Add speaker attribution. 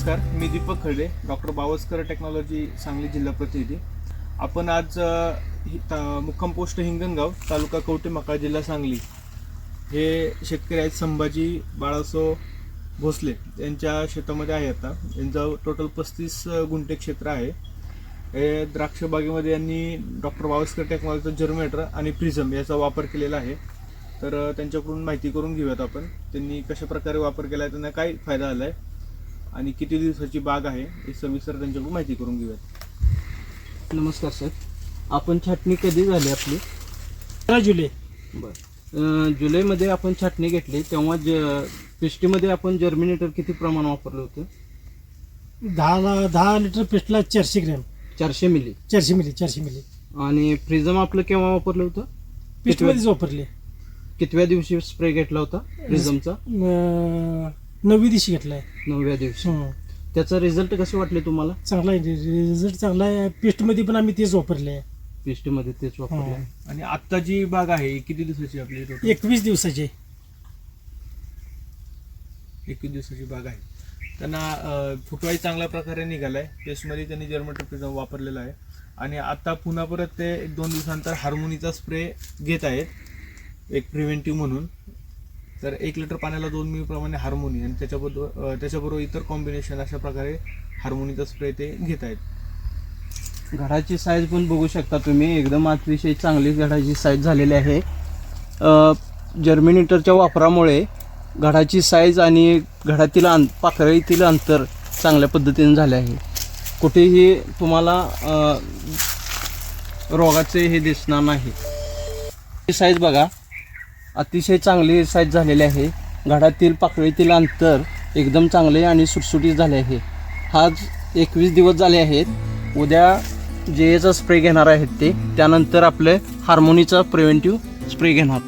Speaker 1: नमस्कार मी Deepak Kharde doctor Bawaskar technology Sangli जिल्हा प्रतिनिधी. आपण आज अ, मुक्काम पोस्ट हिंगणगाव तालुका कवटे मकाळ जिल्हा सांगली. हे शेतकरी आहेत संभाजी बाळासो भोसले. यांच्या शेतामध्ये आहे आता. यांचं टोटल पस्तीस गुंठे क्षेत्र आहे. हे द्राक्ष बागेमध्ये यांनी डॉक्टर बावस्कर टेक्नॉलॉजीचं जर्मेटर आणि प्रिझम याचा वापर केलेला आहे. तर त्यांच्याकडून माहिती करून घेऊयात आपण. त्यांनी कशा प्रकारे वापर केला आहे त्यांना काय फायदा आला आहे आणि किती दिवसाची बाग आहे हे सविस्तर त्यांच्याकडून माहिती करून घेऊयात.
Speaker 2: नमस्कार सर. आपण छाटणी कधी झाली आपली?
Speaker 3: तेरा जुलै.
Speaker 2: बरं. जुलैमध्ये आपण छाटणी घेतली तेव्हा ज पिष्टीमध्ये आपण जर्मिनेटर किती प्रमाण वापरलं होतं?
Speaker 3: दहा दहा लिटर पेस्टला चारशे ग्रॅम.
Speaker 2: चारशे मिली.
Speaker 3: चारशे मिली चारशे मिली.
Speaker 2: आणि प्रिझम आपलं केव्हा वापरलं होतं?
Speaker 3: पेस्टमध्येच वापरले.
Speaker 2: कितव्या दिवशी स्प्रे घेतला होता प्रिझमचा?
Speaker 3: अं, नववी दिवशी घेतलाय.
Speaker 2: नवव्या दिवशी.
Speaker 3: हं.
Speaker 2: त्याचा रिझल्ट कसे वाटले तुम्हाला?
Speaker 3: चांगला आहे. रिझल्ट चांगला आहे. पेस्टमध्ये पण आम्ही तेच वापरले आहे.
Speaker 2: पिष्टीमध्ये तेच वापरले
Speaker 3: हं.
Speaker 1: आणि आत्ता जी बाग आहे किती दिवसाची आपली
Speaker 3: एकवीस दिवसाचे
Speaker 1: एकवीस दिवसाची बाग आहे. त्यांना अ, फुटवाही चांगल्या प्रकारे निघालाय. पेस्टमध्ये त्यांनी जर्मेटर प्रिझम वापरलेला आहे. आणि आता पुन्हा परत ते एक दोन दिवसानंतर हार्मोनीचा स्प्रे घेत आहेत. एक प्रिव्हेंटिव्ह म्हणून. तर एक लिटर पाण्याला दोन मिली प्रमाणे हार्मोनी आणि त्याच्याबरोबर त्याच्याबरोबर इतर कॉम्बिनेशन अशा प्रकारे हार्मोनीचा स्प्रे ते घेत आहेत.
Speaker 2: घडाची साईज पण बघू शकता तुम्ही. एकदम अतिशय चांगली घडाची साईज झालेली आहे. जर्मिनेटरच्या वापरामुळे घडाची साईज आणि घडातील अं पाकळीतील अंतर चांगल्या पद्धतीने झाले आहे. कुठेही तुम्हाला रोगाचे हे दिसणार नाही. साईज बघा. अतिशय चांगली साईज झालेली आहे. घडातील पाकळीतील अंतर एकदम चांगले आणि सुटसुटीत झाले आहे. आज एकवीस दिवस झाले आहेत. उद्या जे एचा स्प्रे घेणार आहेत ते त्यानंतर आपले हार्मोनीचा प्रिव्हेंटिव्ह स्प्रे घेणार.